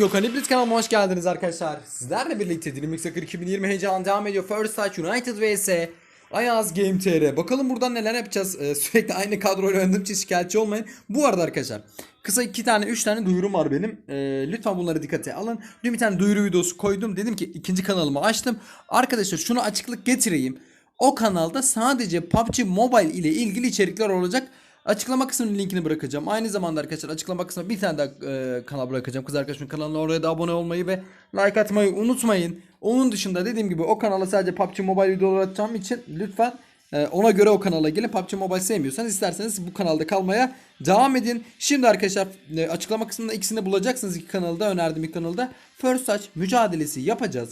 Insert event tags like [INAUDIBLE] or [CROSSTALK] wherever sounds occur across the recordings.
Gökhan İblis kanalıma hoş geldiniz arkadaşlar. Sizlerle birlikte Dream Soccer 2020 heyecanı devam ediyor. First Touch United vs Ayaz Game TR. Bakalım buradan neler yapacağız. Ee, sürekli aynı kadroyla oynadığım için şikayetçi olmayın. Bu arada arkadaşlar kısa iki tane üç tane duyurum var benim. Ee, lütfen bunları dikkate alın. Dün bir tane duyuru videosu koydum. Dedim ki ikinci kanalımı açtım. Arkadaşlar şunu açıklık getireyim. O kanalda sadece PUBG Mobile ile ilgili içerikler olacak. Açıklama kısmının linkini bırakacağım. Aynı zamanda arkadaşlar açıklama kısmına bir tane daha e, kanal bırakacağım. Kız arkadaşımın kanalına oraya da abone olmayı ve like atmayı unutmayın. Onun dışında dediğim gibi o kanala sadece PUBG Mobile videoları atacağım için lütfen e, ona göre o kanala gelin. PUBG Mobile sevmiyorsanız isterseniz bu kanalda kalmaya devam edin. Şimdi arkadaşlar e, açıklama kısmında ikisini bulacaksınız iki kanalda önerdiğim iki kanalda. First Touch mücadelesi yapacağız.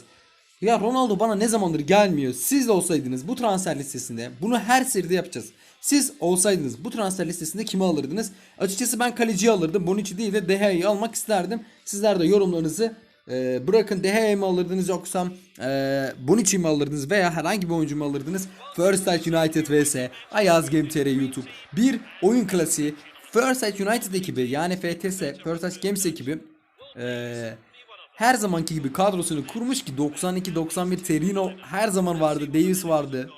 Ya Ronaldo bana ne zamandır gelmiyor. Siz de olsaydınız bu transfer listesinde bunu her seride yapacağız. Siz olsaydınız bu transfer listesinde kimi alırdınız? Açıkçası ben kaleciyi alırdım. Bonucci değil de De Gea'yı almak isterdim. Sizler de yorumlarınızı e, bırakın. De Gea'yı mı alırdınız yoksa e, Bonucci'yi mi alırdınız veya herhangi bir oyuncu mu alırdınız? First Touch United vs Ayaz Game TR YouTube. Bir oyun klasiği. First Touch United ekibi yani FTS First Touch Games ekibi e, her zamanki gibi kadrosunu kurmuş ki 92-91 Terino her zaman vardı. Davis vardı.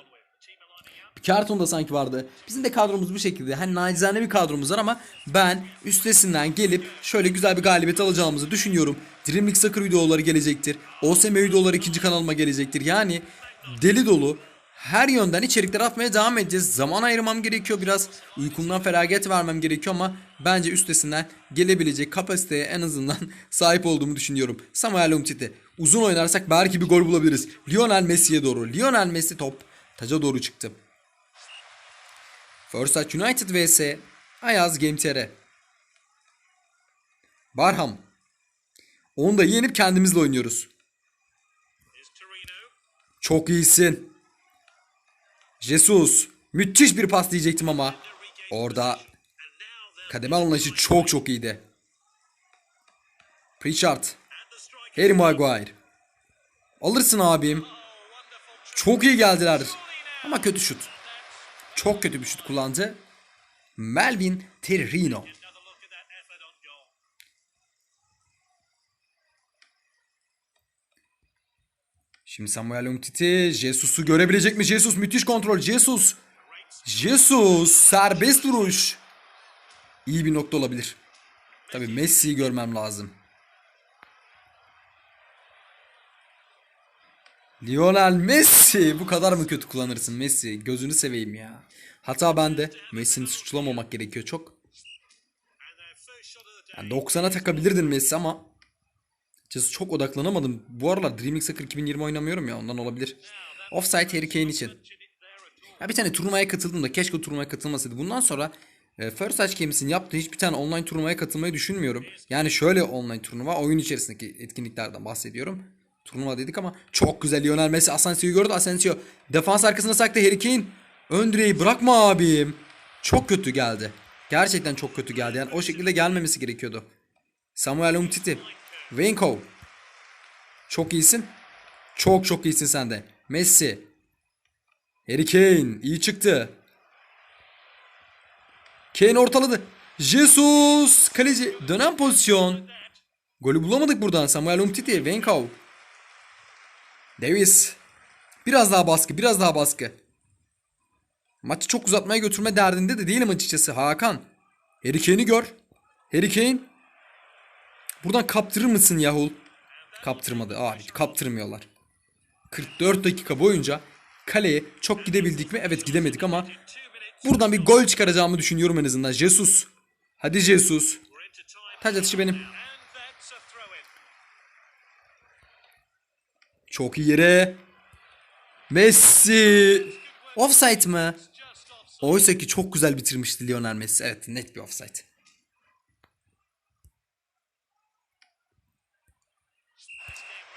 Carton da sanki vardı. Bizim de kadromuz bu şekilde. Hani nacizane bir kadromuz var ama ben üstesinden gelip şöyle güzel bir galibiyet alacağımızı düşünüyorum. Dream League Soccer videoları gelecektir. OSM videoları ikinci kanalıma gelecektir. Yani deli dolu her yönden içerikler atmaya devam edeceğiz. Zaman ayırmam gerekiyor biraz. Uykumdan feragat vermem gerekiyor ama bence üstesinden gelebilecek kapasiteye en azından [LAUGHS] sahip olduğumu düşünüyorum. Samuel Umtiti. Uzun oynarsak belki bir gol bulabiliriz. Lionel Messi'ye doğru. Lionel Messi top taca doğru çıktı. Touch United vs Ayaz TR. Barham. Onu da yenip kendimizle oynuyoruz. Çok iyisin. Jesus. Müthiş bir pas diyecektim ama. Orada kademe alınışı çok çok iyiydi. Pritchard. Harry Maguire. Alırsın abim. Çok iyi geldiler. Ama kötü şut. Çok kötü bir şut kullandı. Melvin Terrino. Şimdi Samuel Umtiti Jesus'u görebilecek mi? Jesus müthiş kontrol. Jesus. Jesus serbest vuruş. İyi bir nokta olabilir. Tabii Messi'yi görmem lazım. Lionel Messi bu kadar mı kötü kullanırsın Messi? Gözünü seveyim ya. Hata bende. Messi'ni suçlamamak gerekiyor çok. Yani 90'a takabilirdin Messi ama açıkçası çok odaklanamadım. Bu aralar Dream League Soccer 2020 oynamıyorum ya ondan olabilir. Offside Harry Kane için. Ya bir tane turnuvaya katıldım da keşke o turnuvaya katılmasaydı. Bundan sonra e, First Touch Games'in yaptığı hiçbir tane online turnuvaya katılmayı düşünmüyorum. Yani şöyle online turnuva oyun içerisindeki etkinliklerden bahsediyorum. Turnuva dedik ama çok güzel Lionel Messi Asensio'yu gördü. Asensio defans arkasına saktı Harry Kane. Ön direği bırakma abim. Çok kötü geldi. Gerçekten çok kötü geldi. Yani o şekilde gelmemesi gerekiyordu. Samuel Umtiti. Venko. Çok iyisin. Çok çok iyisin sen de. Messi. Harry Kane iyi çıktı. Kane ortaladı. Jesus kaleci dönen pozisyon. Golü bulamadık buradan. Samuel Umtiti, Venkov. Davis. Biraz daha baskı, biraz daha baskı. Maçı çok uzatmaya götürme derdinde de değilim açıkçası Hakan. Harry Kane'i gör. Harry Kane. Buradan kaptırır mısın Yahul? Kaptırmadı. Abi kaptırmıyorlar. 44 dakika boyunca kaleye çok gidebildik mi? Evet gidemedik ama buradan bir gol çıkaracağımı düşünüyorum en azından. Jesus. Hadi Jesus. Taç atışı benim. Çok iyi yere. Messi. Offside mı? Oysa ki çok güzel bitirmişti Lionel Messi. Evet net bir offside.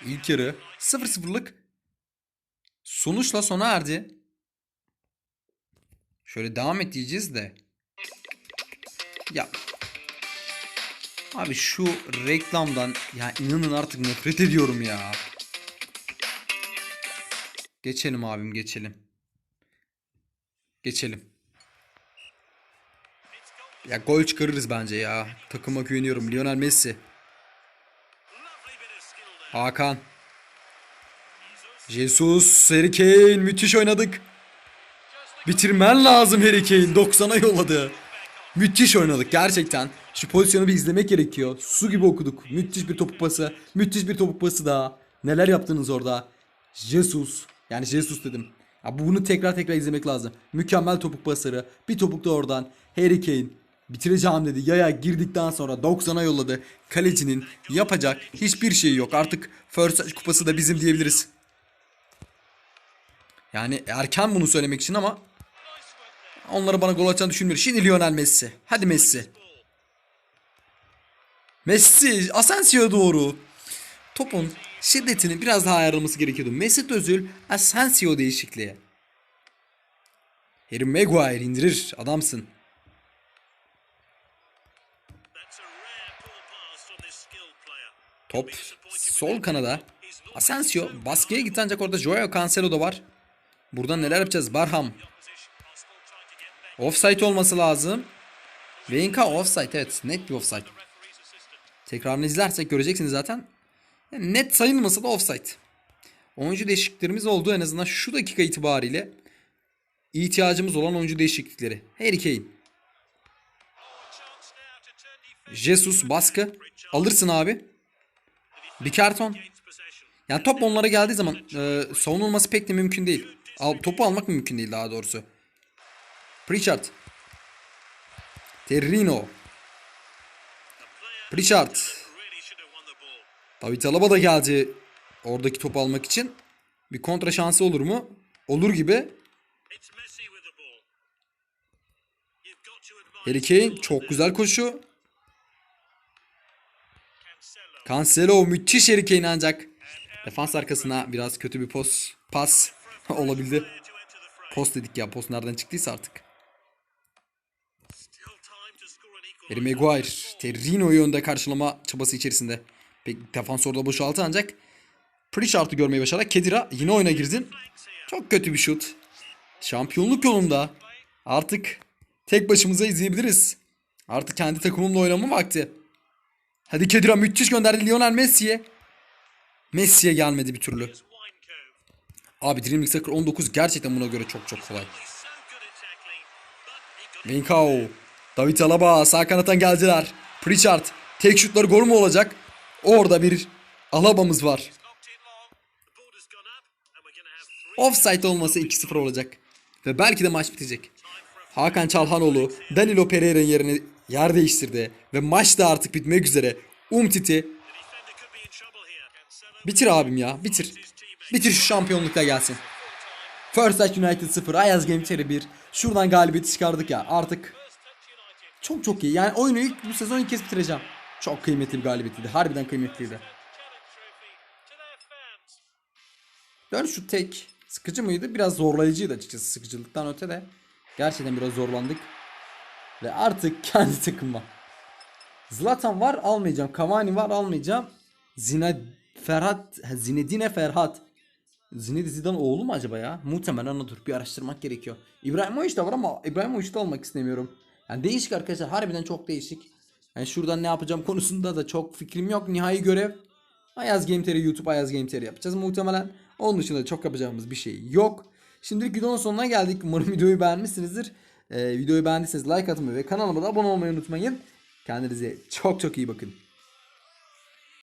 İlk yarı 0-0'lık sonuçla sona erdi. Şöyle devam et diyeceğiz de. Ya. Abi şu reklamdan ya inanın artık nefret ediyorum ya. Geçelim abim geçelim. Geçelim. Ya gol çıkarırız bence ya. Takıma güveniyorum. Lionel Messi. Hakan. Jesus, Harry Kane müthiş oynadık. Bitirmen lazım Harry Kane. 90'a yolladı. Müthiş oynadık gerçekten. Şu pozisyonu bir izlemek gerekiyor. Su gibi okuduk. Müthiş bir topuk pası. Müthiş bir topuk pası daha. Neler yaptınız orada? Jesus. Yani Jesus dedim. Ya bunu tekrar tekrar izlemek lazım. Mükemmel topuk pasları. Bir topuk da oradan. Harry Kane. Bitireceğim dedi. Yaya girdikten sonra 90'a yolladı. Kalecinin yapacak hiçbir şeyi yok. Artık First kupası da bizim diyebiliriz. Yani erken bunu söylemek için ama onları bana gol atacağını düşünmüyorum. Şimdi Lionel Messi. Hadi Messi. Messi Asensio'ya doğru. Topun şiddetini biraz daha ayarlaması gerekiyordu. Mesut Özil Asensio değişikliği. Harry Maguire indirir. Adamsın. Top sol kanada. Asensio baskıya gitti ancak orada Joao Cancelo da var. Burada neler yapacağız? Barham. Offside olması lazım. Venka offside evet. Net bir offside. Tekrarını izlersek göreceksiniz zaten. Yani net sayılmasa da offside. Oyuncu değişikliklerimiz oldu en azından şu dakika itibariyle. ihtiyacımız olan oyuncu değişiklikleri. Harry Kane. Jesus baskı. Alırsın abi. Bir karton. Yani top onlara geldiği zaman e, savunulması pek de mümkün değil. Al, topu almak mümkün değil daha doğrusu. Pritchard. Terrino. Pritchard. David Alaba da geldi oradaki topu almak için. Bir kontra şansı olur mu? Olur gibi. Harry Kane çok güzel koşu. Cancelo müthiş Harry ancak defans arkasına biraz kötü bir pos pas [LAUGHS] olabildi. Post dedik ya post nereden çıktıysa artık. Harry Maguire Terrino'yu önde karşılama çabası içerisinde. Pek defans orada boşaltı ancak Pritchard'ı görmeyi başararak Kedira yine oyuna girdin. Çok kötü bir şut. Şampiyonluk yolunda. Artık tek başımıza izleyebiliriz. Artık kendi takımımla oynama vakti. Hadi Kedira müthiş gönderdi Lionel Messi'ye. Messi'ye gelmedi bir türlü. Abi Dream League Soccer 19 gerçekten buna göre çok çok kolay. Vinkao. David Alaba sağ kanattan geldiler. Pritchard. Tek şutları gol mü olacak? Orada bir Alaba'mız var. Offside olmasa 2-0 olacak. Ve belki de maç bitecek. Hakan Çalhanoğlu Danilo Pereira'nın yerine yer değiştirdi. Ve maç da artık bitmek üzere. Umtiti bitir abim ya bitir. Bitir şu şampiyonlukla gelsin. First Touch United 0, Ayaz Cherry 1. Şuradan galibiyeti çıkardık ya artık. Çok çok iyi. Yani oyunu ilk bu sezon ilk kez bitireceğim. Çok kıymetli bir galibiyetiydi. Harbiden kıymetliydi. Dön şu tek. Sıkıcı mıydı? Biraz zorlayıcıydı açıkçası sıkıcılıktan öte de. Gerçekten biraz zorlandık. Ve artık [LAUGHS] kendi takım var. Zlatan var almayacağım. Cavani var almayacağım. Zine Ferhat Zinedine Ferhat. Zinedine Zidane oğlu mu acaba ya? Muhtemelen odur. Bir araştırmak gerekiyor. İbrahimovic de var ama İbrahimovic de almak istemiyorum. Yani değişik arkadaşlar. Harbiden çok değişik. Yani şuradan ne yapacağım konusunda da çok fikrim yok. Nihai görev Ayaz Game TR YouTube Ayaz Game TR yapacağız muhtemelen. Onun dışında çok yapacağımız bir şey yok. Şimdilik videonun sonuna geldik. Umarım videoyu beğenmişsinizdir. Ee, videoyu beğendiyseniz like atmayı ve kanalıma da abone olmayı unutmayın. Kendinize çok çok iyi bakın.